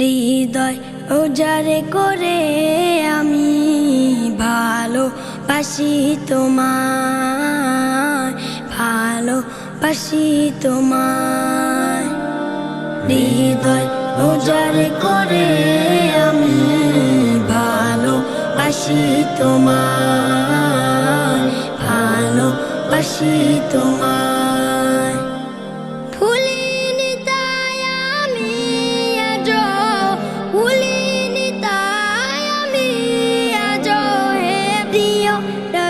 হৃদয় ওজারে করে আমি ভালো পাশি তোমায় ভালো বাসি তোমায়। হৃদয় ওজারে করে আমি ভালো বাসি তোমায় ভালো পাশি তোমায়।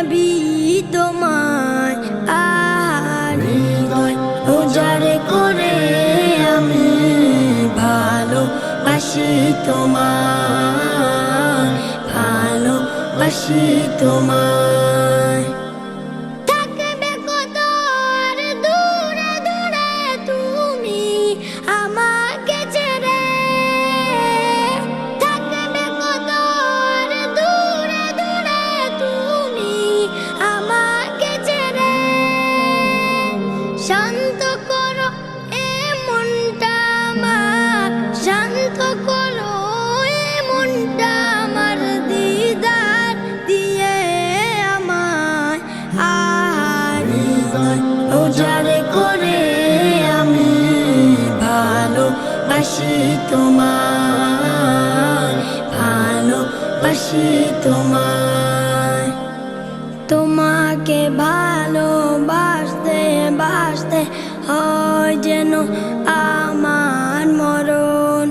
রবি ভালোবাসি করে আমি ভালো বাসি তোমার ভালো বাসি তোমায়। উজাড়ে করে আমি ভালো বাসি তোমায় ভালো বাসি তোমায়। তোমাকে ভালোবাসতে, বাসতে হয় যেন আমার মরণ।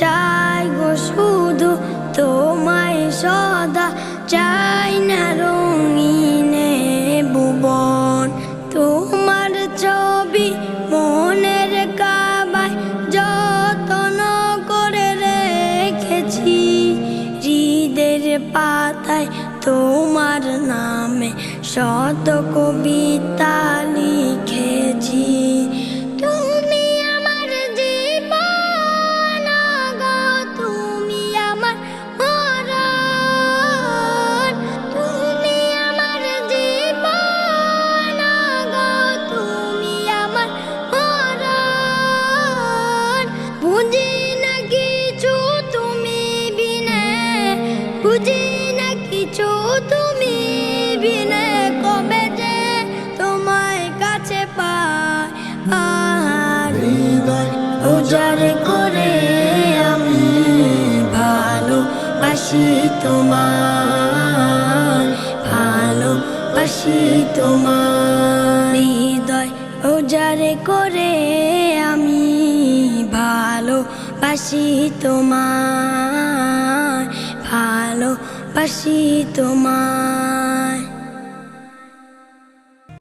চাই গো শুধু তোমায় সদা, চাই পাতায় তোমার নামে শত কবিতা লিখেছি। তুমি আমার জীবন গো তুমি আমার মরণ। তুমি আমার জীবন গো তুমি আমার মরণ। বুঝি না কিছু তুমি বিনে, বুঝি না তুমি বিনে কবে যে তোমায় কাছে পাই? আর উজাড় করে আমি ভালো বাসি তোমায় ভালো বাসি তোমার হৃদয় উজাড়ে করে আমি ভালো বাসি তোমায় ভালো বাসি তোমার